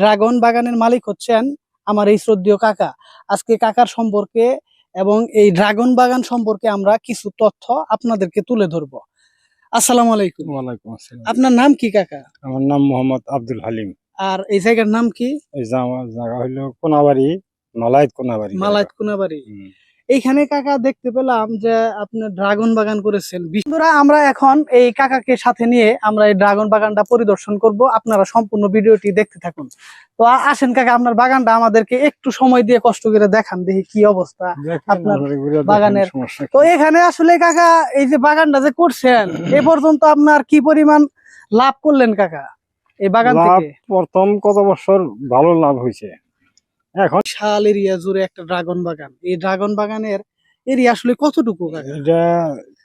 Dragon বাগানের মালিক হচ্ছেন আমার এই শ্রদ্ধীয় কাকা। আজকে কাকার সম্পর্কে এবং এই ড্রাগন বাগান সম্পর্কে আমরা কিছু তথ্য আপনাদেরকে তুলে ধরব। আসসালামু আলাইকুম। ওয়ালাইকুম আসসালাম। আপনার নাম কি কাকা? আমার নাম মোহাম্মদ আব্দুল হালিম। আর এই জায়গার নাম কি? এই জায়গা হলো কোনাবাড়ি মালায়ত কোনাবাড়ি। মালায়ত কোনাবাড়ি। এইখানে কাকা দেখতে পেলাম যে আপনি ড্রাগন বাগান করেছেন। বন্ধুরা আমরা এখন এই কাকাকে সাথে নিয়ে আমরা এই ড্রাগন বাগানটা পরিদর্শন করব। আপনারা সম্পূর্ণ ভিডিওটি দেখতে থাকুন। তো আসেন কাকা আপনার বাগানটা আমাদেরকে একটু সময় দিয়ে কষ্ট করে দেখান দেখি কি অবস্থা আপনার বাগানের- তো এখানে আসলে কাকা এই যে বাগানটা যে করছেন এ পর্যন্ত আপনার কি পরিমাণ লাভ করলেন কাকা এই বাগান থেকে? প্রথম কত বছর ভালো লাভ হয়েছে? এখন বিশাল এরিয়া জুড়ে একটা ড্রাগন বাগান। এই ড্রাগন বাগানের এরিয়া আসলে কতটুকু? এটা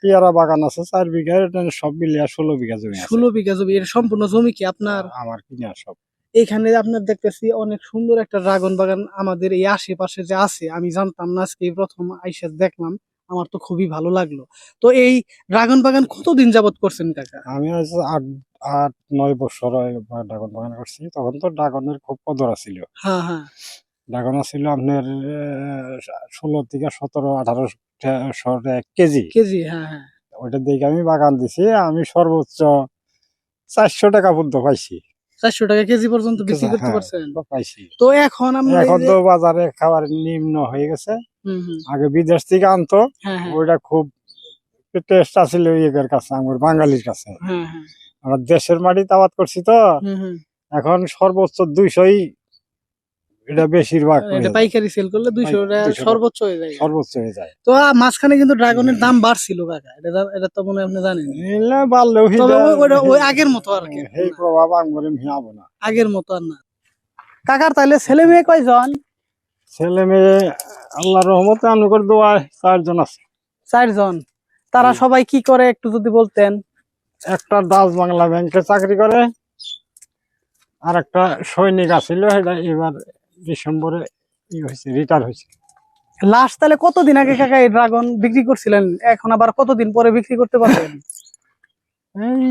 পেয়ারা বাগান আছে চার বিঘা এটা সব মিলিয়ে ষোলো বিঘা জমি ষোলো বিঘা জমি এর সম্পূর্ণ জমি কি আপনার? আমার কিনা সব। এখানে আপনার দেখতেছি অনেক সুন্দর একটা ড্রাগন বাগান আমাদের এই আশেপাশে যে আছে আমি জানতাম না আজকে প্রথম আইসা দেখলাম আমার তো খুবই ভালো লাগল। তো এই ড্রাগন বাগান কতদিন যাবত করছেন কাকা? আমি আজ আট আট নয় বছর হয় ড্রাগন বাগান করছি তখন তো ড্রাগনের খুব কদর ছিল হ্যাঁ হ্যাঁ। ড্রাগন ছিল আপনার ষোলো থেকে সতেরো আঠারো কেজি। কেজি হ্যাঁ হ্যাঁ। ওইটা দেখে আমি বাগান দিছি আমি সর্বোচ্চ চারশো টাকা পর্যন্ত পাইছি। চারশো টাকা কেজি পর্যন্ত বিক্রি করতে হ্যাঁ, পারছেন? পাইছি। তো এখন আমরা এখন তো বাজারে খাবার নিম্ন হয়ে গেছে। আগে বিদেশ থেকে আনতো হ্যাঁ হ্যাঁ। ওইটা খুব টেস্ট আছিল ইয়ের কাছে আমার বাঙালির কাছে। আমরা দেশের মাটিতে আবাদ করছি তো। এখন সর্বোচ্চ দুইশোই এটা বেশিরভাগ এটা পাইকারি সেল করলে দুইশো পাই- 200 টাকা। সর্বোচ্চ হয়ে যায়। সর্বোচ্চ হয়ে যায়। তো মাঝখানে কিন্তু ড্রাগনের দাম বাড়ছিল কাকা। এটা এটা তো মনে আপনি জানেন। বাড়লেও তবে ওই- ওটা ওই আগের মতো আর কি। এই প্রভাব আঙ্গুরে না। আগের মতো আর না। কাকার তাহলে ছেলে মেয়ে কয়জন? ছেলে মেয়ে আল্লাহ রহমতে দোয়ায় চারজন আছে। চারজন। তারা সবাই কি করে একটু যদি বলতেন? একটা দাস বাংলা ব্যাংকে চাকরি করে আর একটা সৈনিক আছিল সেটা এবার ডিসেম্বরে হয়েছে রিটায়ার হয়েছে। লাস্ট তাহলে কতদিন আগে কাকা এই ড্রাগন বিক্রি করছিলেন? এখন আবার কতদিন পরে বিক্রি করতে পারবেন? এই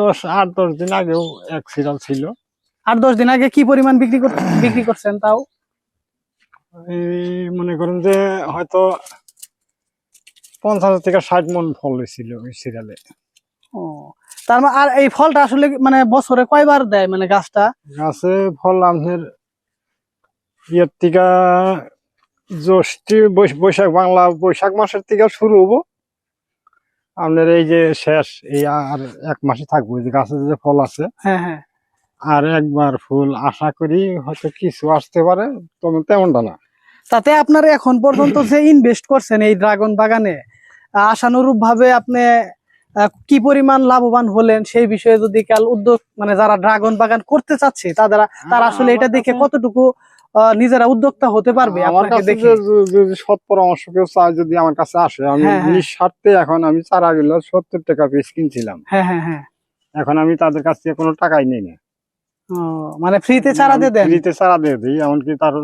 দশ আট দশ দিন আগেও এক সিরিয়াল ছিল। আট দশ দিন আগে কি পরিমাণ বিক্রি বিক্রি করছেন তাও? এই মনে করেন যে হয়তো পঞ্চাশ থেকে ষাট মন ফল হয়েছিল ওই সিরিয়ালে ও তার আর এই ফলটা আসলে মানে বছরে কয়বার দেয় মানে গাছটা? গাছে ফল আপনার ইয়ের থেকে জ্যৈষ্ঠী বৈশাখ বাংলা বৈশাখ মাসের থেকে শুরু হব। আপনার এই যে শেষ এই আর এক মাসে থাকব যে গাছে যে ফল আছে। হ্যাঁ হ্যাঁ। আর একবার ফুল আশা করি হয়তো কিছু আসতে পারে তেমনটা না। তাতে আপনার এখন পর্যন্ত যে ইনভেস্ট করছেন এই ড্রাগন বাগানে আশানুরূপ ভাবে আপনি কি পরিমাণ লাভবান হলেন সেই বিষয়ে যদি কাল উদ্যোগ মানে যারা ড্রাগন বাগান করতে চাচ্ছে তারা তারা আসলে এটা দেখে কতটুকু নিজেরা উদ্যোক্তা হতে পারবে আমার কাছে যদি সৎ পরামর্শ কেউ চায় যদি আমার কাছে আসে আমি হ্যাঁ, হ্যাঁ। নিঃস্বার্থে এখন আমি চারা গুলো সত্তর টাকা পিস কিনছিলাম। হ্যাঁ হ্যাঁ হ্যাঁ। এখন আমি তাদের কাছ থেকে কোনো টাকাই নেই না। মানে ফ্রিতে চারা দিয়ে দেন? ফ্রিতে চারা দিয়ে দিই এমনকি তার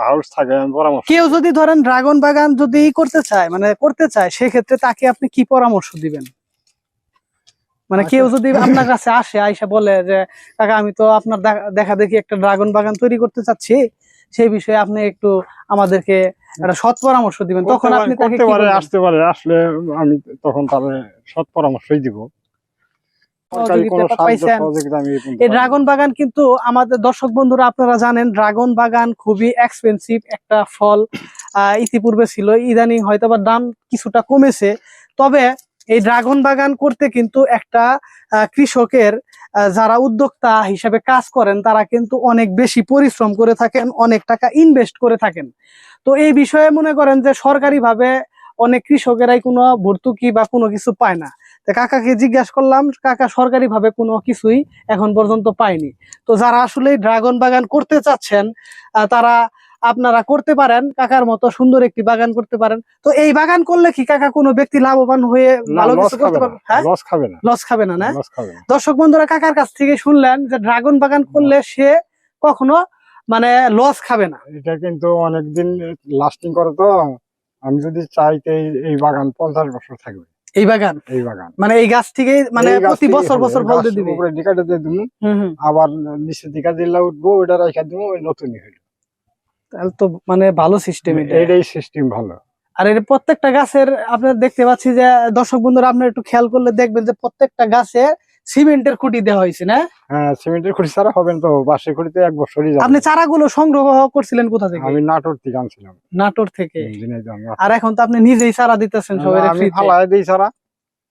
হাউস থাকে আমি পরামর্শ কেউ যদি ধরেন ড্রাগন বাগান যদি করতে চায় মানে করতে চায় সেক্ষেত্রে তাকে আপনি কি পরামর্শ দিবেন? মানে কেউ যদি আপনার কাছে আসে আইসা বলে যে কাকা আমি তো আপনার দেখা দেখি একটা ড্রাগন বাগান তৈরি করতে চাচ্ছি। সেই বিষয়ে আপনি একটু আমাদেরকে একটা সৎ পরামর্শ দিবেন। তখন আপনি করতে পারে আসতে পারে আসলে আমি তখন তাদের সৎ পরামর্শই দিব। এই ড্রাগন বাগান কিন্তু আমাদের দর্শক বন্ধুরা আপনারা জানেন ড্রাগন বাগান খুবই এক্সপেন্সিভ একটা ফল ইতিপূর্বে ছিল। ইদানিং হয়তো বা দাম কিছুটা কমেছে। তবে এই ড্রাগন বাগান করতে কিন্তু একটা কৃষকের যারা উদ্যোক্তা হিসেবে কাজ করেন, তারা কিন্তু অনেক বেশি পরিশ্রম করে থাকেন, অনেক টাকা ইনভেস্ট করে থাকেন। তো এই বিষয়ে মনে করেন যে সরকারিভাবে অনেক কৃষকেরাই কোনো ভর্তুকি বা কোনো কিছু পায় না। কাকাকে জিজ্ঞাসা করলাম, কাকা, সরকারিভাবে কোনো কিছুই এখন পর্যন্ত পায়নি। তো যারা আসলে ড্রাগন বাগান করতে চাচ্ছেন তারা আপনারা করতে পারেন কাকার মতো সুন্দর একটি বাগান করতে পারেন। তো এই বাগান করলে কি কাকা কোনো ব্যক্তি লাভবান হয়ে ভালো কিছু করতে খাবে পারবে? না হ্যাঁ? লস খাবে না। লস খাবে না দর্শক বন্ধুরা কাকার কাছ থেকে শুনলেন যে ড্রাগন বাগান করলে সে কখনো মানে লস খাবে না। এটা কিন্তু অনেকদিন লাস্টিং করে তো। আমি যদি চাই তো এই- বাগান পঞ্চাশ বছর থাকবে। এই বাগান? এই বাগান। মানে এই গাছ থেকে মানে প্রতি বছর বছর ফল দিয়ে দিবে। উপরে দিকাটা দিয়ে হুম। আবার নিচের দিকা দিলা উঠবো ওইটা রাখা দিব ওই নতুনই হইল। তাহলে তো মানে ভালো সিস্টেম এটা। এইটাই সিস্টেম ভালো। আর এর প্রত্যেকটা গাছের আপনার দেখতে পাচ্ছি যে দর্শক বন্ধুরা আপনার একটু খেয়াল করলে দেখবেন যে প্রত্যেকটা গাছে সিমেন্টের খুঁটি দেওয়া হয়েছে না? হ্যাঁ সিমেন্টের খুঁটি ছাড়া হবে না তো বাসের খুঁটিতে এক বছরই যাবে। আপনি চারাগুলো সংগ্রহ করছিলেন কোথা থেকে? আমি নাটোর থেকে আনছিলাম। নাটোর থেকে। আর এখন তো আপনি নিজেই চারা দিতেছেন সবাই আমি ফালাই দিই ছাড়া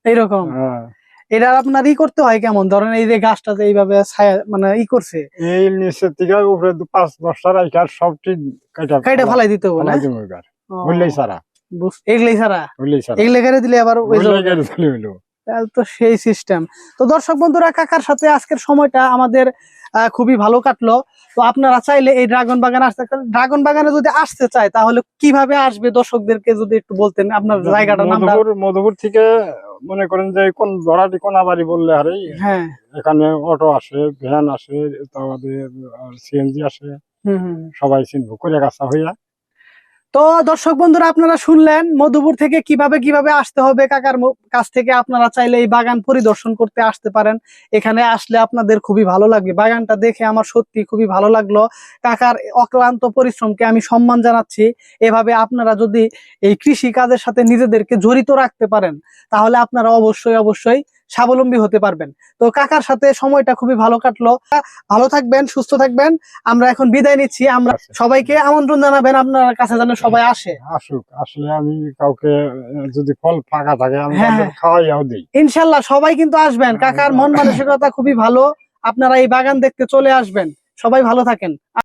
এইরকম? হ্যাঁ। এটা আপনার ই করতে হয় কেমন? ধরেন এই যে গাছটা যে এইভাবে ছায়া- মানে ই করছে। এই নিচের থেকে উপরে পাঁচ দশটা রাইখা সবটি কাইটা ফালাই দিতে হবে না? বললেই এগুলাই দিলে আবার ওই হইল। তো সেই সিস্টেম তো দর্শক বন্ধুরা কাকার সাথে আজকের সময়টা আমাদের খুবই ভালো কাটলো। তো আপনারা চাইলে এই ড্রাগন বাগান আসতে ড্রাগন বাগানে যদি আসতে চায় তাহলে কীভাবে আসবে দর্শকদেরকে যদি একটু বলতেন আপনার জায়গাটা মধুপুর মধুপুর থেকে মনে করেন যে কোন ধরাটি কোনাবাড়ি বললে আরে হ্যাঁ। এখানে অটো আসে ভ্যান আসে তারপরে সিএনজি আসে। সবাই চিনব করে গাছা হইয়া। তো দর্শক বন্ধুরা, আপনারা শুনলেন মধুপুর থেকে কীভাবে কীভাবে আসতে হবে, কাকার কাছ থেকে আপনারা চাইলে এই বাগান পরিদর্শন করতে আসতে পারেন। এখানে আসলে আপনাদের খুবই ভালো লাগবে। বাগানটা দেখে আমার সত্যি খুবই ভালো লাগল। কাকার অক্লান্ত পরিশ্রমকে আমি সম্মান জানাচ্ছি। এভাবে আপনারা যদি এই কৃষি কাজের সাথে নিজেদেরকে জড়িত রাখতে পারেন, তাহলে আপনারা অবশ্যই অবশ্যই স্বাবলম্বী হতে পারবেন। তো কাকার সাথে সময়টা খুবই ভালো কাটলো। ভালো থাকবেন সুস্থ থাকবেন। আমরা এখন বিদায় নিচ্ছি। আমরা সবাইকে আমন্ত্রণ জানাবেন আপনার কাছে যেন সবাই আসে। আসুক। আসলে আমি কাউকে যদি ফল ফাঁকা থাকে আমি হ্যাঁ, খাওয়াইয়াও দিই। ইনশাল্লাহ সবাই কিন্তু আসবেন। কাকার মন মানসিকতা খুবই ভালো। আপনারা এই বাগান দেখতে চলে আসবেন। সবাই ভালো থাকেন।